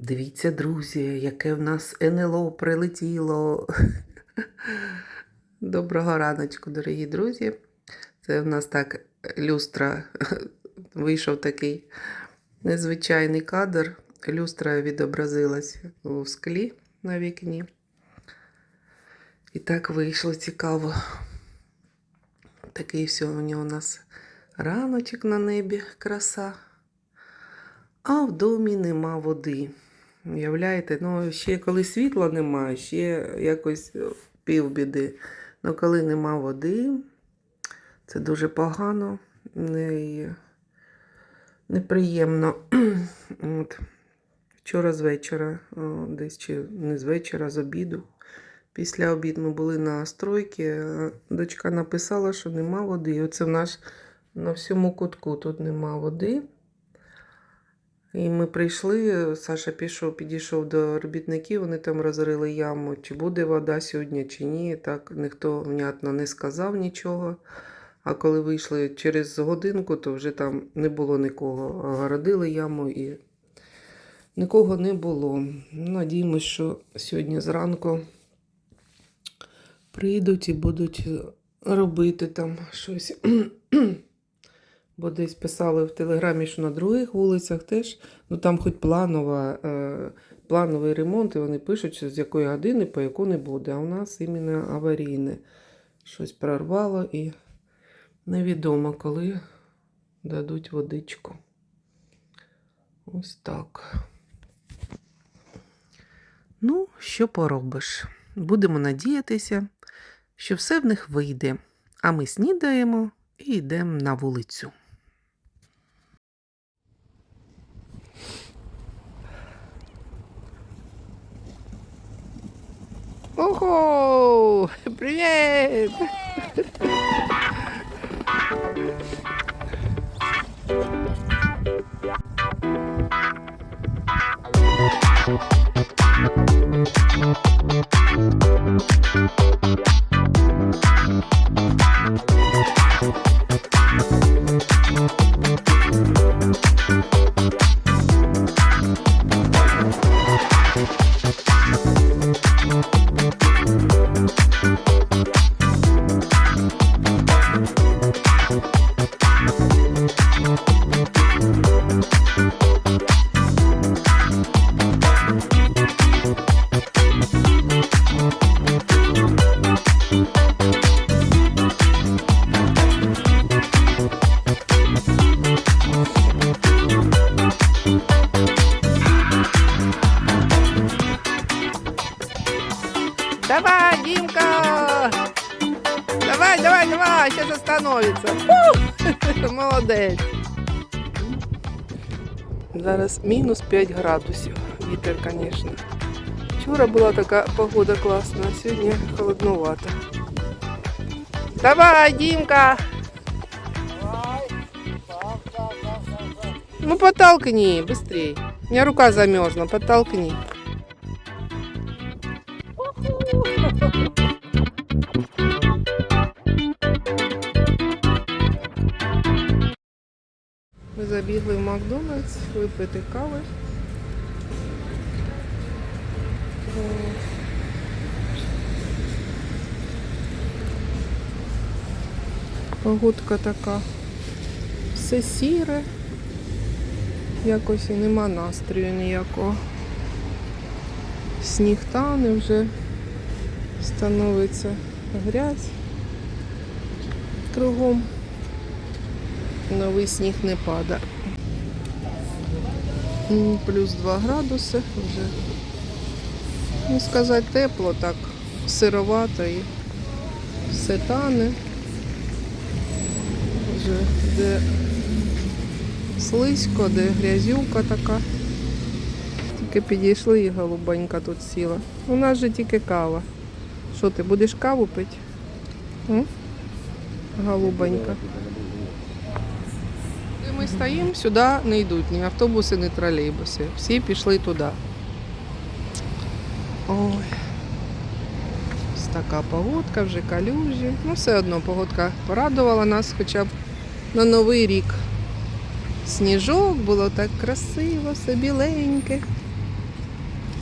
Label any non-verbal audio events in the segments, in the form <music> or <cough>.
Дивіться, друзі, яке в нас НЛО прилетіло. <laughs> Доброго раночку, дорогі друзі. Це в нас так люстра. <laughs> Вийшов такий незвичайний кадр. Люстра відобразилась у склі на вікні. І так вийшло цікаво. Такий сьогодні у нас раночок на небі, краса. А в домі нема води. Уявляєте, ну ще коли світла немає, ще якось півбіди. Ну коли нема води, це дуже погано, не, неприємно. <clears throat> От. Вчора з вечора, десь чи не з вечора, з обіду. Після обіду ми були на стройці. Дочка написала, що нема води. І оце в нас на всьому кутку тут нема води. І ми прийшли, Саша пішов, підійшов до робітників, вони там розрили яму, чи буде вода сьогодні, чи ні. Так ніхто внятно не сказав нічого. А коли вийшли через годинку, то вже там не було нікого. Огородили яму і нікого не було. Надіємось, що сьогодні зранку прийдуть і будуть робити там щось. Бо десь писали в телеграмі, що на других вулицях теж, ну там хоч планова, е, плановий ремонт, і вони пишуть, що з якої години по яку не буде. А у нас іменно аварійне. Щось прорвало і невідомо, коли дадуть водичку. Ось так. Ну, що поробиш? Будемо надіятися, що все в них вийде. А ми снідаємо і йдемо на вулицю. Ого! <laughs> Привет! Давай, давай, давай, сейчас остановится. Фу! <laughs> Молодець. Зараз мінус 5 градусів. Вітер, звісно. Вчора була така погода класна, а сьогодні холодновато. Давай, Димка! Ну подтолкни, быстрей. У меня рука замерзла, подтолкни. Макдональдс випити кави. Погодка така. Все сіре. Якось і нема настрою ніякого. Сніг тане вже становиться грязь кругом. Новий сніг не падає. М, Плюс 2 градуси вже. Ну, сказати, тепло, так, сировато і все тане. Вже де слизько, де грязюка така. Тільки підійшли і голубонька тут сіла. У нас же тільки кава. Що ти будеш каву пити? М? Стоїмо, сюди не йдуть ні автобуси, ні тролейбуси. Всі пішли туди. Ой. Ось така погодка, вже калюжі. Ну, все одно погодка порадувала нас хоча б на Новий рік. Сніжок було так красиво, все біленьке.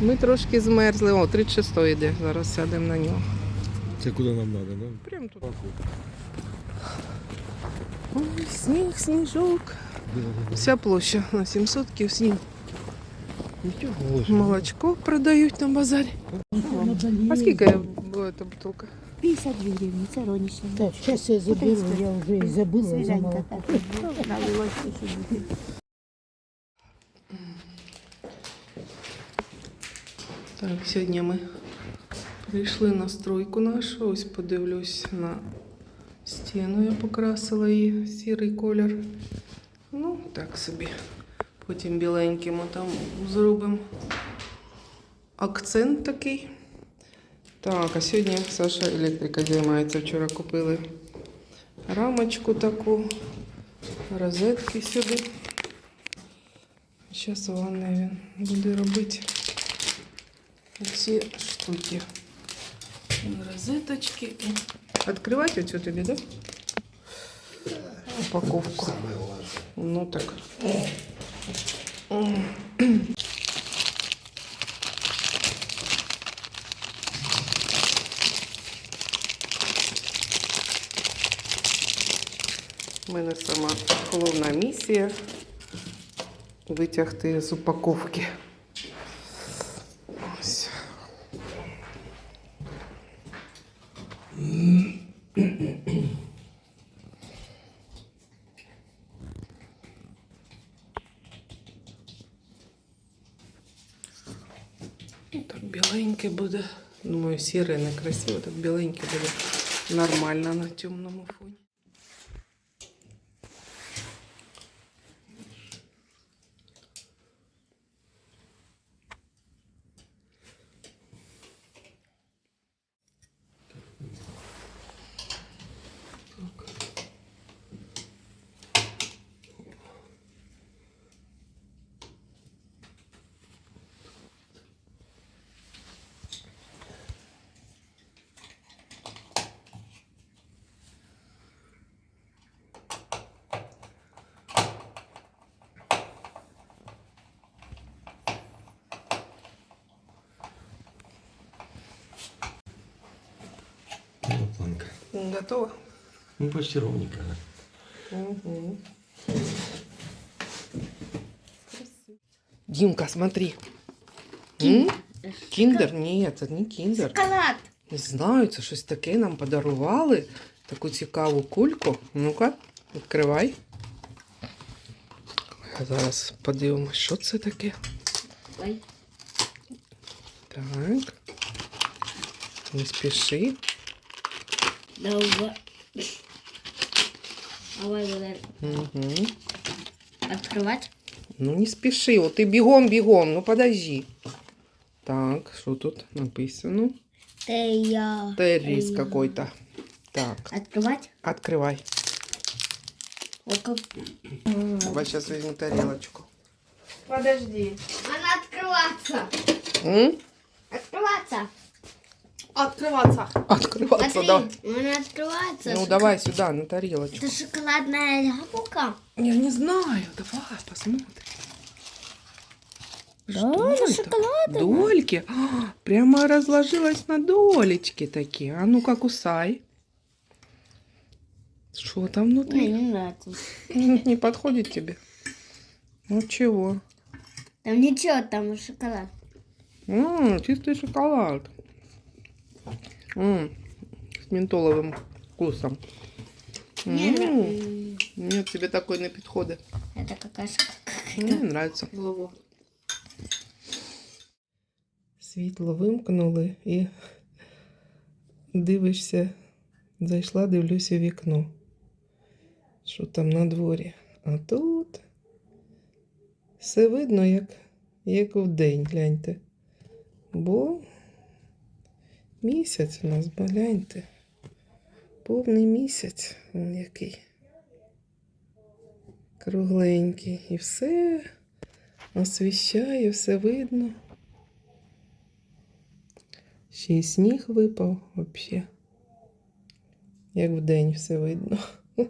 Ми трошки змерзли. О, 36 йде. Зараз сядемо на нього. Це куди нам треба, да? Прямо тут. Ой, сніг, сніжок. Вся площа на 7 сотків сніг. Молочко продають на базарі. А скільки була ця бутилка? 52 гривні, це ронічна. Так, сейчас я заберу, я уже и забыла за молоко. Так, сьогодні ми прийшли на стройку нашу. Ось подивлюсь на стіну. Я покрасила її сірий колір. Ну, так собі. Потім біленьким там зробимо акцент такий. Так, а сьогодні Саша електрика займається. Вчора купили рамочку таку, розетки сюди. Зараз ванне він буде робити ці штуки. Розеточки. Открывать оцю тобі, да? Упаковку. Ну так. У мене сама головна місія витягти з упаковки. Ось. Буде. Думаю, сірий не так біленький буде нормально на темному фоні. Готово? Ну, почти ровненько. Угу. Димка, смотри. М? Кіндер? Ні, це не кіндер. Шоколад. Не знаю, це щось таке нам подарували. Таку цікаву кульку. Ну-ка, відкривай. А Зараз подивимось, що це таке. Ой. Так. Не спіши. Давай. Давай будемо Угу. відкривати. Ну не спеши, вот ты бегом, бегом, ну подожди. Так, что тут написано? Це я. Террис Ай. какой-то. Так, Відкривати. открывай. Око. Давай сейчас возьму тарелочку. Подожди. Вона відкриватися. М? Відкриватися. Открываться. Открываться, Смотри, да. вона відкривається. Ну давай сюда, на тарелочку. Це шоколадна яблука. Я не знаю, давай посмотрим. Да, Что это это? шоколадное. Дольки. А, прямо разложилась на долечки такие. А ну-ка кусай. Что там Мені внутри? не нравится. Не подходит тебе? Ну чего? Там нічого, там шоколад. М, чистый шоколад. М, с ментоловым вкусом. Мне М, нравится. Нет, тебе такой не подходит. Это какашка. Мені нравится. Голову. Світло вимкнули і дивишся, зайшла, дивлюся у вікно. Що там на дворі. А тут все видно, як, як вдень, гляньте. Бо місяць у нас, гляньте. Повний місяць, він який. Кругленький. І все освіщає, все видно. Ще й сніг випав взагалі. Як вдень все видно. <laughs>